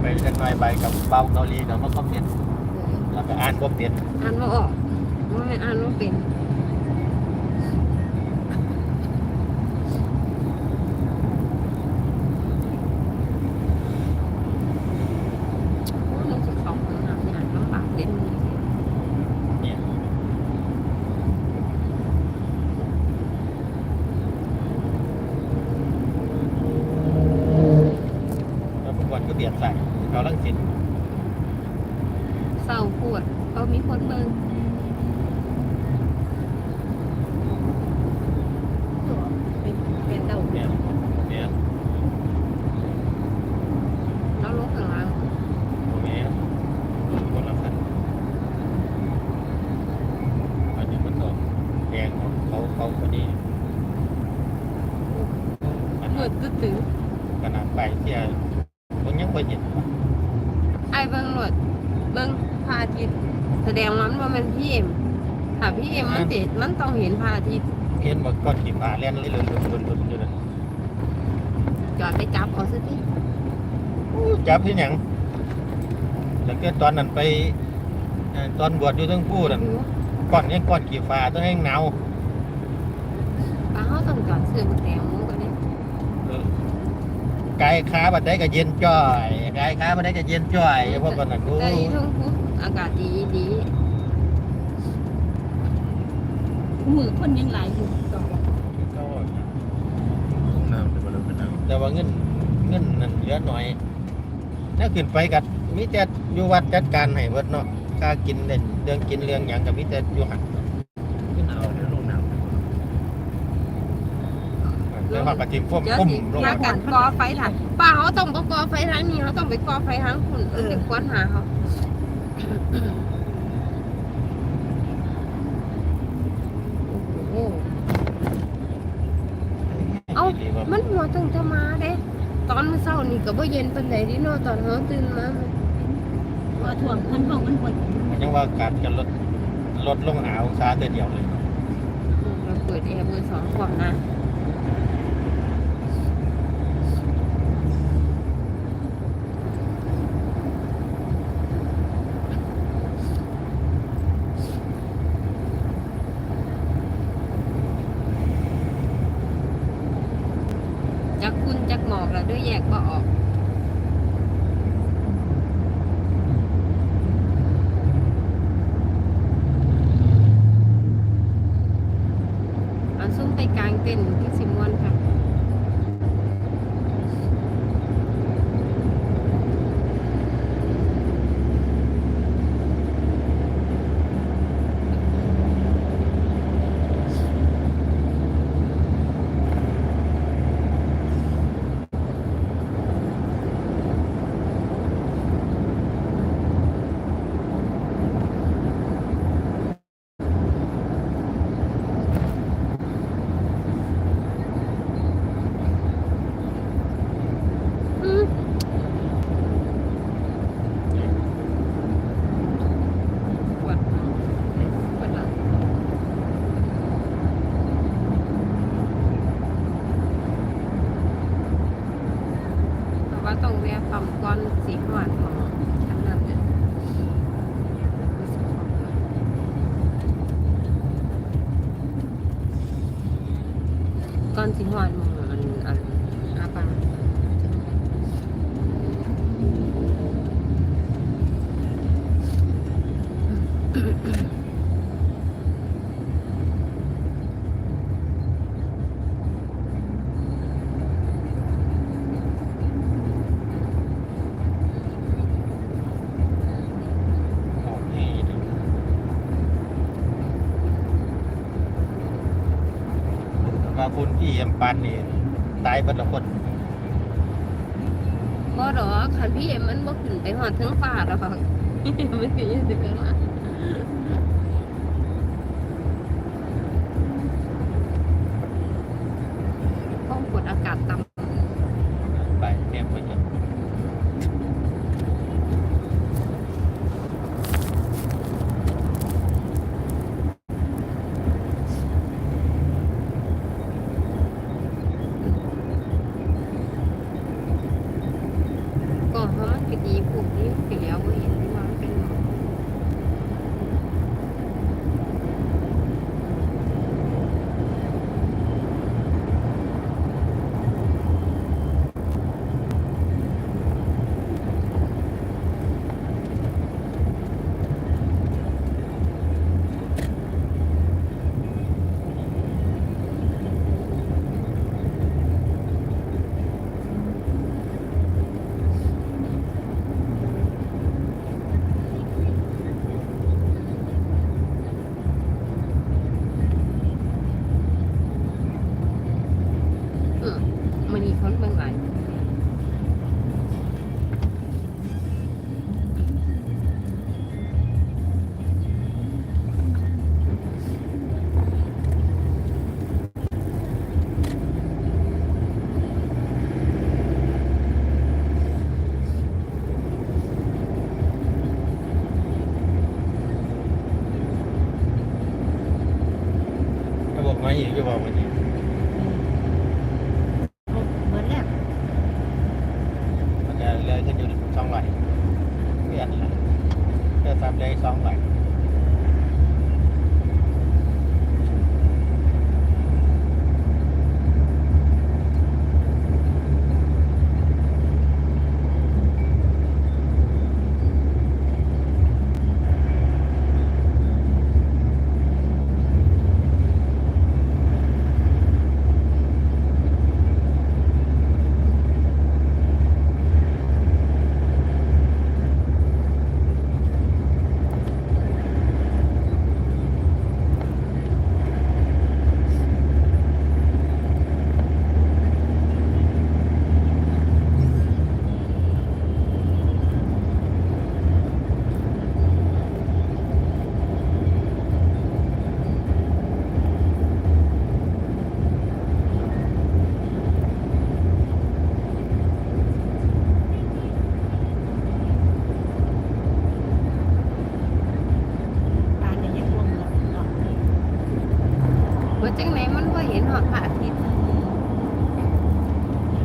ไปจังหน่อยใบกับเบาเกาหลีเดี๋ยวมาคอมเมนต์แล้วก็อ่านก็เป็นอ่านว่ออกไม่อ่านว่เป็นโอ้ยมันจะเข้าห้องน้ำอย่างลำบากเด่นเลย เนี่ยแล้วทุกวันก็เปลี่ยนใส่เขาลังสิต เศร้าปวดก็มีคนเบิ่งเป็นเป็นเดา เนี่ยเนี่ย แล้วลกข้างหล่าง เนี่ยคนละคันอันนี้มันก็แดงเขาเขาคนนี้อัน มื นั้น ดตื้อตื้อ ขนาดไปเที่ยมันยังไม่เห็น ไอ้เบิ่งรถเบิ่งพระอาทิตย์ แสดงว่ามันว่ามันพี่เอ็มถ้าพี่เอ็มมันติดมันต้องเห็นพระอาทิตย์เห็นว่าก้อนขีฟ้าแล่นเลยเลยเลยเลยเลยอยู่นั่นจอดไปจับเอาซะทีอู้จับที่หยังแล้วก็ตอนนั้นไปเอ่อตอนบวชอยู่ทั้งผู้นั่นก้อนยังก้อนขีฟ้าต้องให้หนาวป้าเขาต้องจอดซื้อมาแตงโมกันนี่เออกายขาบัดได้ก็เย็นจ้อยกายขาบัดได้ก็เย็นจ้อยเพราะว่านั้นกูแต่อีทุ่งพุ อากาศดีดีมือคนยังหลายอยู่ต่อแต่ว่าเงินเงินนั่นเหลือหน่อยน่าขึ้นไปกับมิแต่อยู่วัดจัดการให้เบิดเนาะค่ากินเด่นเรื่องกินเรื่องหยังกับมิแต่อยู่หันขึ้นเอาเรื่องลงน้ำแล้วว่ากระทิมพุ่มเดี๋ยวพุ่มสิลงมามากันกอไฟถ่านป้าเขาต้องไปกอไฟทางนี้เขาต้องไปกอไฟทางคุณเออควรหาเขาโอ้โห เอ้ามันหัวตั้งจะมาเด้ตอนมื้อเช้านี่ก็บ่เย็นปานใดเดิเนาะตอนเฮาตื่นมาว่าถ่วงมันห้องมันปวดยังว่าการกันลดลดลงหาองศาเดียวเลยเราเปิดแอร์เบอร์สองก่อนนะ คุณพี่เอ็มปันนี่ตายเบัดละคนบ่หรอกคันพี่เอ็มมันบ่ขึ้นไปหอดเทิงฟ้าดอก มันก็ยังสิเป็นว่า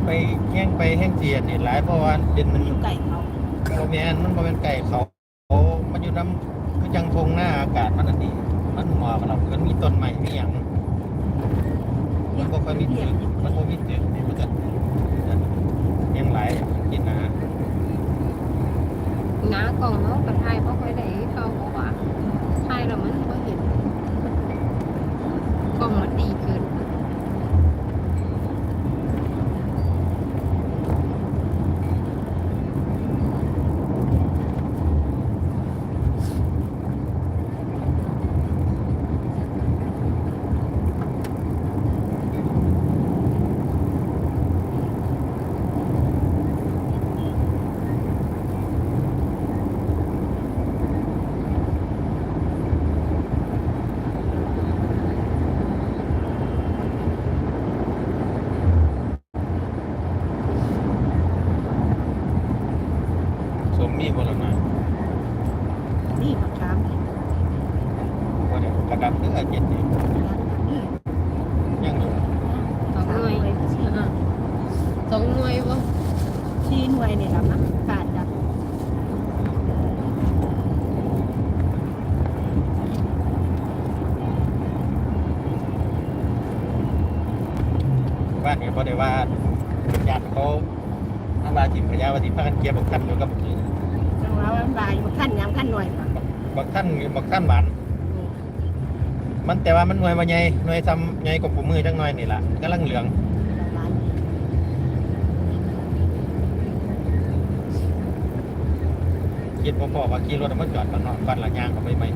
ไปแห้งไปแห้งเจียนนี่หลายเพราะว่าดินมันอยู่ไก่เขาโมแมนมันโมเป็นไก่เขาเขามันอยู่น้ำคือจังทงหน้าอากาศมันอันนี้มันหมอกเรามันมีต้นใหม่มีอย่างมันก็ค่อยมีตึกมันก็มีตึกนี่มันก็ยังหลายกินนะหน้ากล่องเขากระทายบ่ค่อยได้เขาเพราะว่าทายแล้วมันบ่เห็นกล้องมันดี บักขั้นบักขั้นหวาน มันแต่ว่ามันหน่วยมาใหญ่หน่วยซ้ำใหญ่กว่าปูมือจังหน่อยนี่ล่ะกำลังเหลืองร้านคิดพ่อๆว่าขี่รถเอามาจอดบ้านนอกบ้านหลังยางก็ไม่ไม่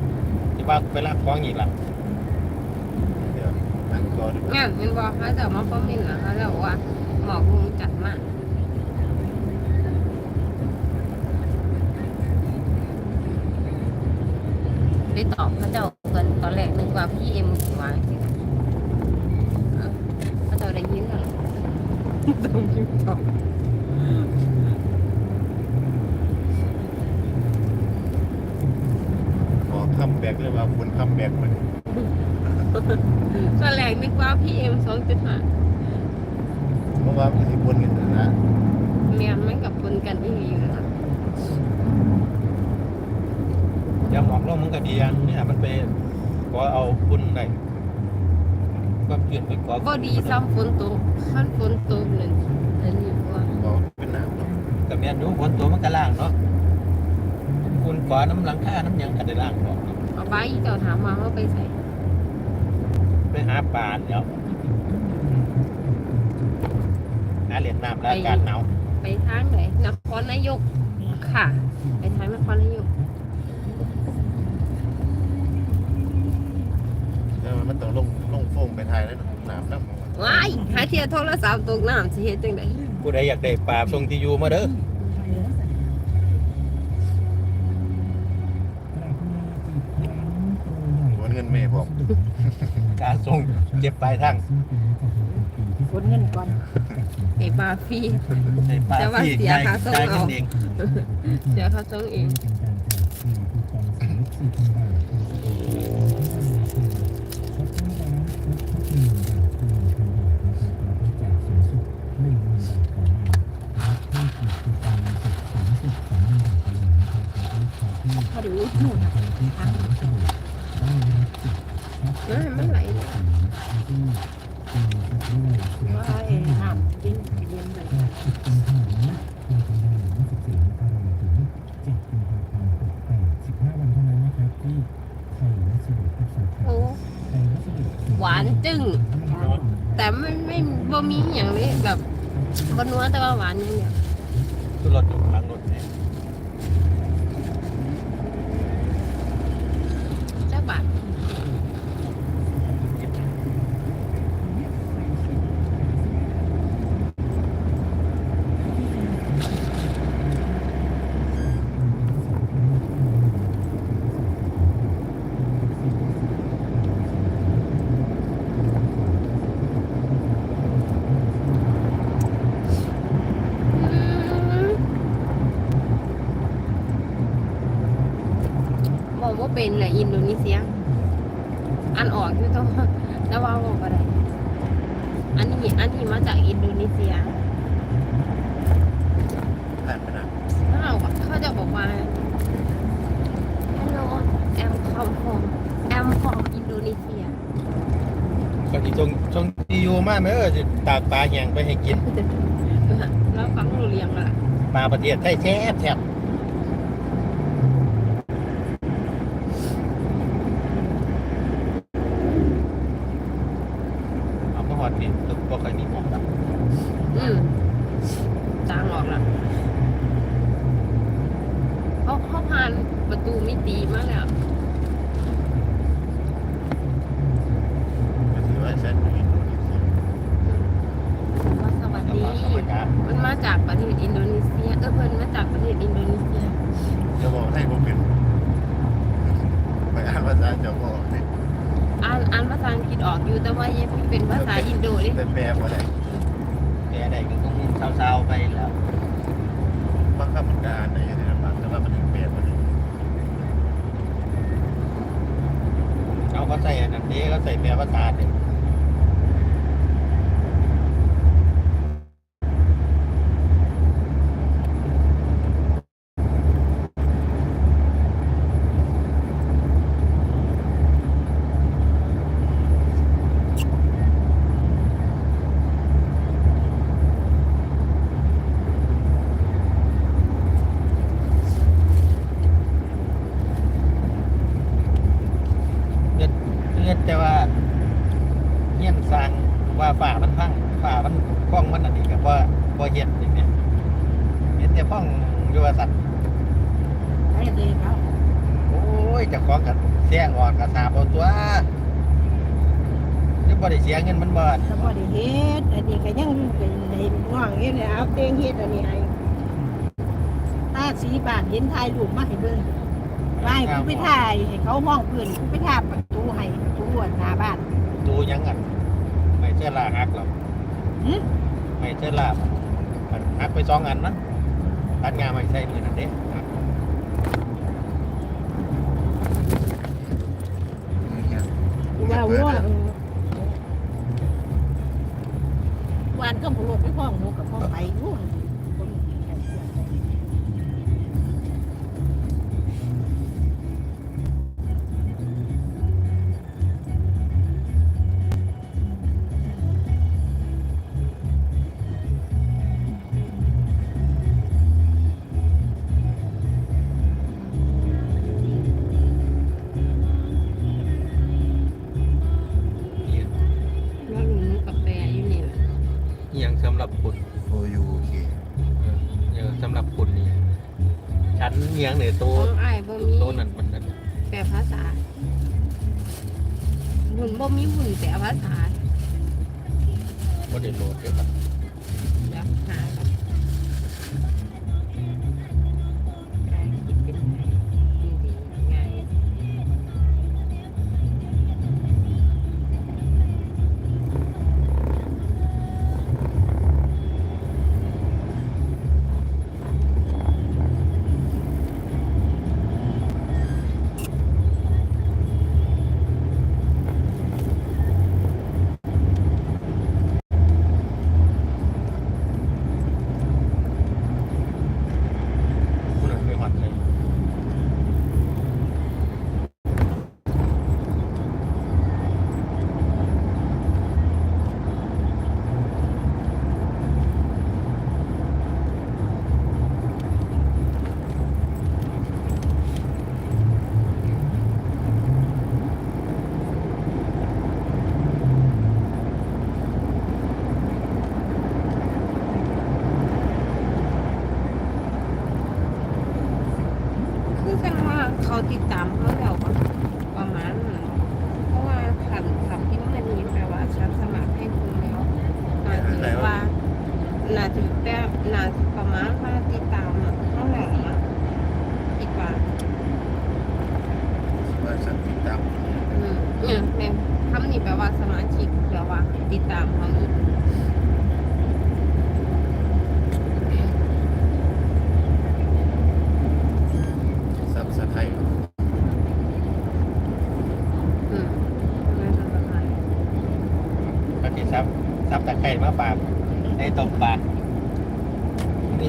ที่ว่าไปลากของอีกล่ะเดี๋ยวนั่งก่อนงานเห็นบ่เขาจะมาคอมเมนต์นะเขาจะบอกว่าหมอกลงจัดมาก ได้ตอบพระเจ้ากันตอนแรกนึกว่าพี่เอ็มวางสิเอ้าพระเจ้าได้ยินแล้วเหรอต้องยินตอบขอคำแบกเลยว่าคุณคำแบกมันตอนแรกนึกว่าพี่เอ็มสองจุดห้าเพราะว่ามันสิบนกันนะเมียนมันกับคนกันอีหลีอยู่นะอ ย่าหมอกลงมันก็ดีอะนี่ฮะมันไปขอเอาคุณได้ก็เปลี่ยนไปขอก็ดีซ้ำฝนตกขั้นฝนตกหนึ่งอันนี้ว่าขอเป็นน้ำกับแม่นอยู่ฝนตัวมันก็ล่างเนาะคุณขอน้ำหลังค่าน้ำหยังก็ได้ล่างก่อนเนาะเอาใบเจ้าถามมาเขาไปใส่ไปหาปลาเดี๋ยวหาเหรียญน้ำแล้วอากาศหนาวไปทางไหนนครนายกค่ะ ไปทางนครนายก เออมันต้องลงลงโฟมน้ำน้ำว้ายหาเทียโทรศัพท์ตกน้ำสิเฮ็ดจังได๋ผู้ใดอยากได้ปลาส่งที่อยู่มาเด้อวนเงินแม่บอการส่งเก็บปลายทางกดเงินก่อนไอ้บาฟรีให้ปลาแต่ว่าที่เสียค่าส่งเอา เดี๋ยวเขาส่งเอง หวานจึ้ง แต่ไม่ไม่บ่มีอย่างนี้แบบบ่นัวแต่ว่าหวานอย่างเดียวคือรถอยู่หลังรถ จักบาท อืมบอกว่าเป็นแหละอินโดนีเซีย อันออกอยู่แต้องแต่ว่าบอกอะไรอันนี้อันนี้มาจากอินโดนีเซีย ผ่านไปนะ ถ้าเราเขาจะบอกว่า Hello I'm come from I'm from Indonesia ก็ที่ส่งส่งที่อยู่ มาไหมเออสิตากปลาอย่างไปให้กิน แล้วฟังรู้เรียงละปลาประเทศไทยแซ่บแซ่บเอามาหอดนี่ตึกบ่เคยมีหมอกดับ อืมจางออกละเขาเขาผ่านประตูมิติมาแล้ว ก็ถือว่าฉันอยู่อินโดนีเซีย ว่าสวัส ธรร ดี มธรรมดา มันมาจากประเทศอินโดนีเซีย เออเพิ่นมาจากประเทศอินโดนีเซีย จะ บอกให้ผมเป็นไปอ่านภาษาจะบอกนี่อ่านอ่านภาษาอังกฤษออกอยู่แต่ว่ายังเป็นภาษาอินโดนีแต่แปลว่าอะไรแปลได้ก็ต้องเศร้าๆไปแล้วบางคำมันก็อ่านได้อยู่ในลำบากแต่ว่ามันถึงแปลว่าอะไรเอาเขาใส่อันนั้นเด้เขาใส่แปลภาษาเด็ก เงินเงินแต่ว่า เงี้ยนสร้างว่าฝ่ามันพังฝ่ามันกล้องมันอันนี้กับว่าบ่เห็นอย่างเนี้ยเห็นแต่พ้องอยู่ว่าสัตว์ไอ้เด็กเขาโอ้ยเจะคล้าของกับเสียงออกกับสาบเอาตัวนี่บ่ได้เสียเงินมันบ่แล้วพอได้เฮ็ดอันนี้ก็ยังเป็นในน้องเฮ็ดเลยเอาเตียงเฮ็ดอันนี้ให้ตาสีบานเห็นถ่ายรูปมาให้เบิ่งว่าให้กูไปถ่ายให้เขาห้องเพื่อนกูไปถ่ายประตูให้ประตูหน้าบ้านดูห ยังกัน ไม่เชื่อลาหักหรอกหึไม่เชื่อลามันหักไปสองอันนะตัดงานไม่ใช่มือนั่นเด้หักว่าว่าเออวันก็ผลไปพ้องหนูกับพ้องไปอยู่ ยงเนี่ยตัว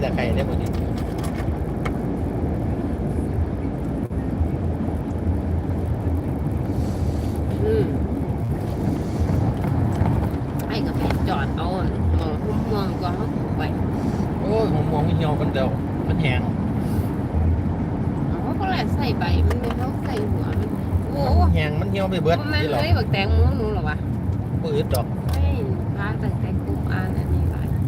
แต่ไคร้ได้บ่นี่ อืมไอ้ก็ไปจอดเอาหมองหุ้มเมืองก็เขาถูกไป โอ้ยผมมองไม่เหี่ยวมันเดียวมันแห้ง เขาก็แหละใส่ใบมันไม่เขาใส่หัวมัน โอ้ มันแห้งมันเหี่ยวไปเบิด มันไม่ นี่หร เค อก ยบักแตงโมหนูหรอวะ บ่อึดดอก ไม่พาตั้งแต่กลุ่มอ่านอันนี้หลาย อย่าง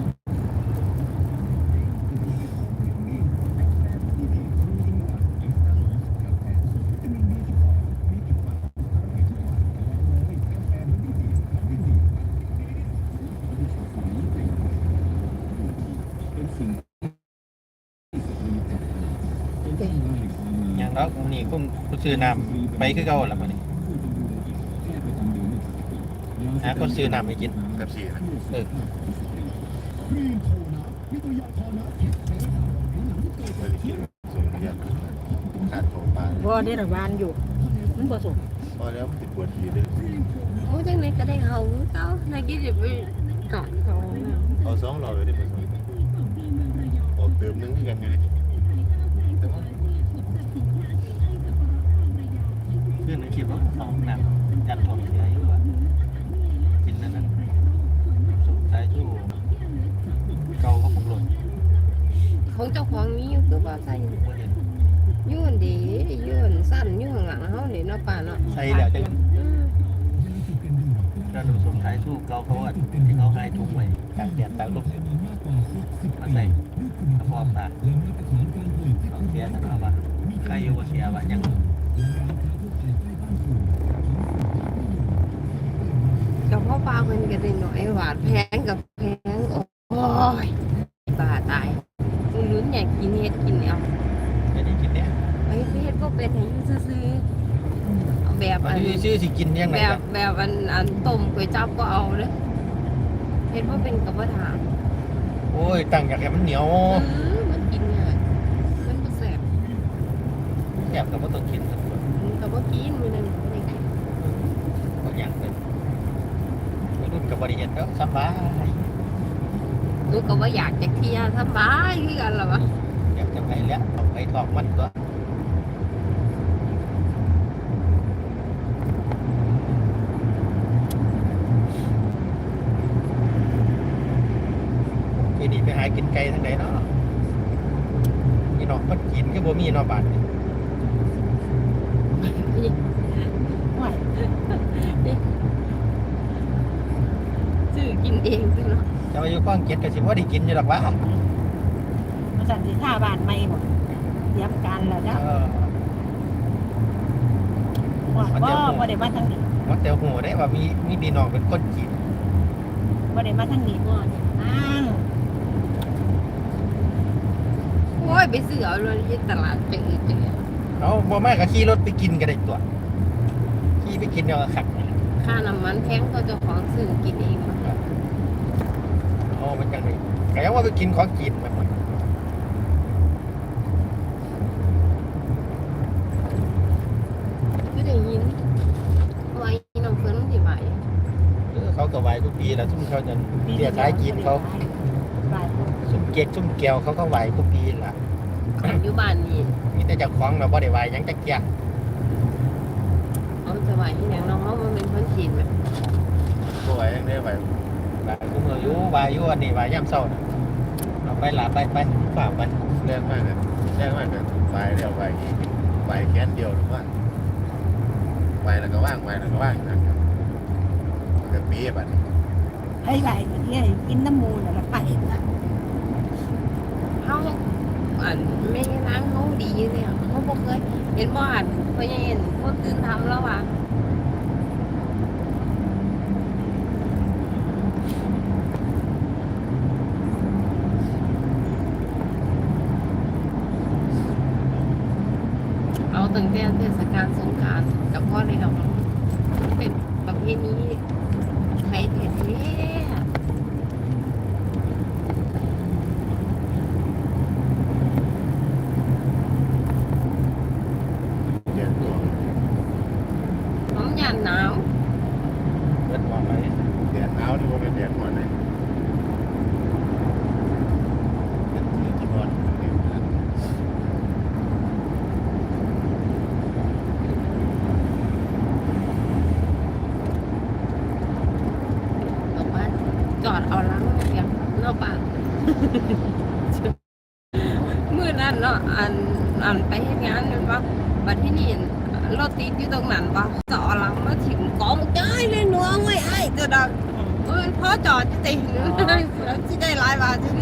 ดอกมื้อนี้คุณคุณซื้อน้ำไปคือเก่าล่ะมื้อนี้หาคนซื้อน้ำให้กินกับสี่นะเออไม่ได้กินส่งเรียนขาดของปลาบ่ได้ระบานอยู่ มันบ่สุกพอแล้วติดปวดทีเลยโอ้จังไหนก็ได้เขาเขานายกินจะไปจอดเขานะเอาสองเราเลยได้ไปส่งออกเติมนึงที่กันไง เพื่อนในคลิปว่าสองหน้ำจัดของเสียอยู่ว่ากินนั่นนั่นสุดท้ายชู้เกาก็ผมหล่นของเจ้าของมีอยู่คือว่าใส่บ่เห็นยื่นดียื่นสั้นยื่นหลังเขาเดี๋ยวเนาะป่าเนาะใส่แล้วจังอืมก็ดูสมท้ายสู้เกาเขาอะที่เขาให้ทุกไว้กลางแดดตากลมมาใส่กระเพาะปลาสองเสียนะครับว่าใครอยู่บ่เสียว่ายัง กับพ่อปลาเพิ่นก็ได้หน่อยหวานแพงกับแพงโอ้ยบ้าตายลุ้นอยากกินเฮ็ดกินเอาไม่ได้กินเนี่ยไอ้เฮ็ดบ่เป็นให้อยู่ซื่อๆเอาแบบอัอันนนี้ชื่อสิกินยังไงแบบล่ะแบบอันอันต้มก๋วยจั๊บก็เอาเด้อเฮ็ดบ่เป็นกับบ่ถาม โอ้ยตั้งอยากให้มันเหนียวอือมันกินง่ายมันบ่แซ่บแอบกับว่าต้องกินสักคนมันก็บ่กินมื้อนึงบ่ได้กิน บางอย่างเป็นวัยรุ่น กับบริเวณก็สบายหนูก็บ่อยากจะเที่ยวสบายคือกันล่ะวะอยากจะไปแล้วเอาไปทอกมันตัวทีนี้ไปหากินไก่ทั้งไหนเนาะพี่น้องมันกินก็บ่มีเนาะบาดนี้ ห่วย ซื้อกินเอง ซื่อเนาะจะมาอยู่ข้องเจ็ดก็สิบ่ได้กินอยู่หรอกวะมาสั่นสิท่าบ้านใหม่บ่เตรียมการแล้วจ้ะเออว่าบ่บ่ได้มาทางนี้มันแต่หัวได้ว่ามีมีพี่น้องเป็นคนจีนบ่ได้มาทางนี้บ่นั่งโอ้ยไปซื้อเอาเลยที่ตลาดเจอเจอเอาบ่แม่ก็ขี่รถไปกินก็ได้ตัวขี่ไปกินเดี๋ยวก็ขับค่าน้ำมันแพงก็เจะของซื้อกินเอง เอามันจังได๋ก็ยังว่าไปกินของกินแบบนั้นก็ได้ยินว่าอีน้องเพิ่นมันสิไหวเออเขาก็ไหวทุกปีแล้วซุ่มเขาจะเรียกขายกินเขาบ่ายซุ่มเก๊กซุ่มแก้วเขาก็ไหวทุกปีล่ะอยู่บ้านนี่มีแต่เจ้าของเราบ่ได้ไหวหยังจักอย่างเอาจะไหวอีหยังน้องเฮามันเป็นคนขีดแบบบ่ไหวยังได้ไหว ไหวกูมืออยู่ไหวอยู่อันนี้ไหวยามเช้าน่ะเอาไปล่ะไปไปฝากไปแรงมากเลยแรงมากเลยไปเดียวไปอีกไปแค่เดียวหรือว่าไปแล้วก็ว่างไปแล้วก็ว่างนะครับมันก็ปีบัดนี้ให้ไหวก็ที่ให้กินน้ำมูลน่ะแล้วไปนะเฮาอันแม่นางเฮาดีอยู่เนี่ยเฮาบ่เคยเห็นบ่อันเพิ่นยังเห็นคนตื่นทำแล้วว่าเอา ตั้งแต่เทศกาลสงกรานต์กับพ่อเลยเอาเป็นประเพณีไทยแท้ๆ เดือนตัว ผมยานหนาว เบิดหมดเลย เดือนหนาวที่ผมเป็นเดือนก่อนเลยเดือนที่ที่ก่อนเดือนหนาว บอกว่าจอดเอาล้างเสียงนอกบ้าน มือนั้นเนาะอั นอันไปเฮ็ดงานนั่นว่าบัดที่นี่รถติดอยู่ตรงนั้นว่าจอหลังมาถิ่มกองจ้ายเลยหนัวไว้ไอ้ตัวดังเออพ่อจอดจะติดหรือที่ได้หลายบาทที่นี่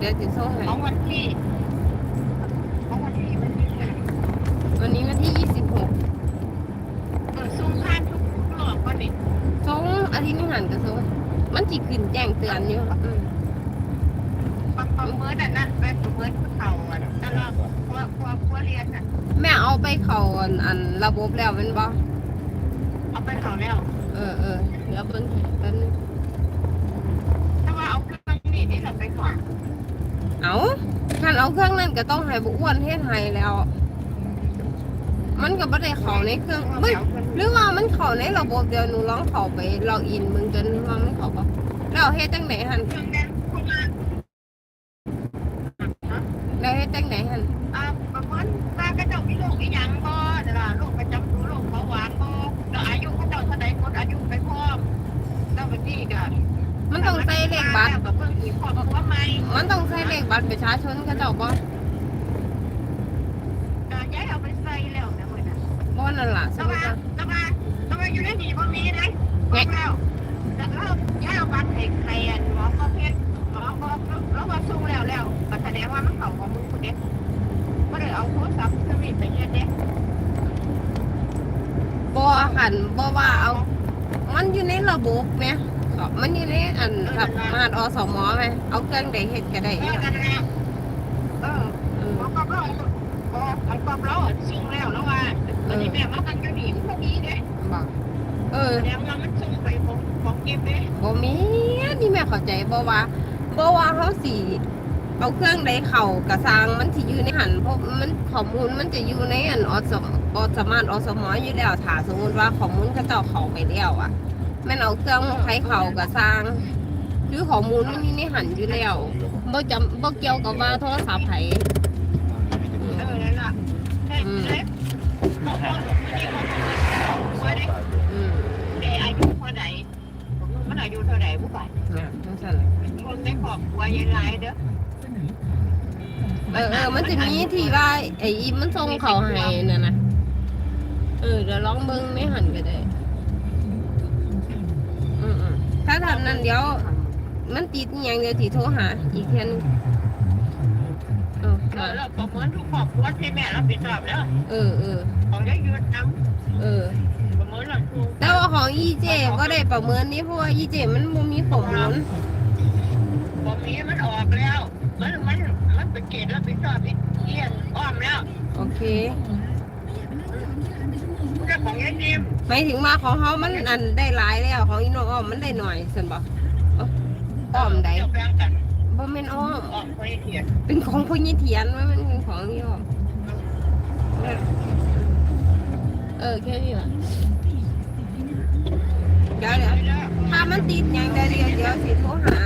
เออเดี๋ยวจะส่งให้ของวันที่ของวันที่มันมีการวันนี้วันที่26เปิดซุ้มข้างทุกรอบก็นี่ส่งอาทิตย์นี้หันก็ส่งมันสิขึ้นแจ้งเตือนอยู่อืมบางบางเมื่อน่ะนะไปเมื่อผู้เฒ่าอะตลอดพวกพวกพวกเรียนอะแม่เอาไปเข้าอันอันระบบแล้วแม่นบ่เอาไปเขาแล้ว เออเออเดี๋ยวเบิ่งให้แป๊บนึง ท่านเอาเครื่องนั้นก็ต้องให้บ่อ้วนเฮ็ดให้แล้ว มันก็บ่ได้เข้าในเครื่องเฮ้ยหรือว่ามันเข้าในระบบเดี๋ยวหนูลองเข้าไปล็อกอินมึงจนว่ามันเข้าบ่แล้วเฮ็ดจังไดหั่นเครื่องแดงเพราะว่าแล้วเฮ็ดจังไดหั่นอ่าประมาณว่ากระเจ้ามีโรคอีหยังบ่เดี๋ยวล่ะโรคประจำตัวโรคเบาหวานบ่แล้วอายุเขาเจ้าเท่าใดหมดอายุไปพร้อมแล้ววันนี้ก็ มันต้องใส่เลขบัตรแล้วก็เพิ่งอีกครอบครัวใหม่มันต้องใส่เลขบัตรประชาชนเขาเจ้าบ่ก็ย้ายเอาไปใส่แล้วนะมื้อนั้นบ่นั่นล่ะสแต่มมุติว่าว่าแต่ว่าแต่ว่าอยู่ในนี่บ่มีเด้บอกแล้วแต่เราย้ายเอาบัตรให้ใครอันหมอก็เพชรหมอก็แล้วว่าส่งแล้วแล้วก็แสดงว่ามันเข้าของมึงคนเด้บ่ได้เอาโทรศัพท์เครื่องนี้ไปเฮ็ดเด้บ่หันบ่ว่าเอา มันอยู่ในระบบแหม ก็มันอยู่ในอันกับมาดอสมแหมเอาเครื่องใดเฮ็ดก็ได้เออนั่นแหละเอออืมหมอก็เราบ่มันก็เราส่งแล้วแล้วว่าอันนี้แม่มากันอยู่นี่มันบ่มีเด้บ่เออแสดงว่ามันส่งไปของของเก็บเด้บ่มีนี่แม่เข้าใจบ่ว่าบ่ว่าเฮาสิเอาเครื่องใดเข้ากระสร้างมันสิอยู่ในหันเพราะมันข้อมูลมันจะอยู่ในอันอสมอสมานอสมออยู่แล้วถ้าสมมติว่าข้อมูลเขาเจ้าเข้าไปแล้วอะ ม่นเอาเครื่องใครเข้ากระสร้างคือข้อมูลมันอยู่ในหันอยู่แล้วบ่จำบ่เกี่ยวกับว่าโทรศัพท์ไผเออนั่นล่ะใช่ใช่ของคนที่ของคนว่าได้อืมได้อายุเท่าใดมันอายุเท่าใดผู้บ่าวเนี่ยจังซั่นแหละคนในครอบครัวยังหลายเด้อเออเออมันจะมีที่ว่าไอ้อีมันส่งเขาให้น่ะนะเออเดี๋ยวลองเบิ้งไม่หันก็ได้ ทำนั้นเดี๋ยว มันติดอหย่างเดียวที่โทรหา อีกเทียนึงเออมาเราประเมินทุกครอบครัวที่แม่รับผิดชอบแล้วเออเออของยายยืนน้เออำประเมินเราถูกแต่ว่าของอีเจก็ได้ประเมินนี่เพราะว่าอีเจมันบ่มีข้อมูลผมนี้มันออกแล้ว มันมันมันเป็นเกณฑ์รับผิดชอบอีกเอียนอ้อมแล้วโอเค เรื่องของยายนิ่มหมายถึงว่าของเขามันอันได้หลายแล้วของอีน้องอ้อมมันได้หน่อยสินบอกอ้อมใดเจ้าแบ่งกันบ่แม่นอ้อมอ้อมไปเขียนเป็นของพ่อยี่เทียนว่ามันเป็นของอีอ้อมเออแค่นี้แหละเดี๋ยวเดี๋ยวถ้ามันติดอย่างใดเดียวเดี๋ยวสิโทรหา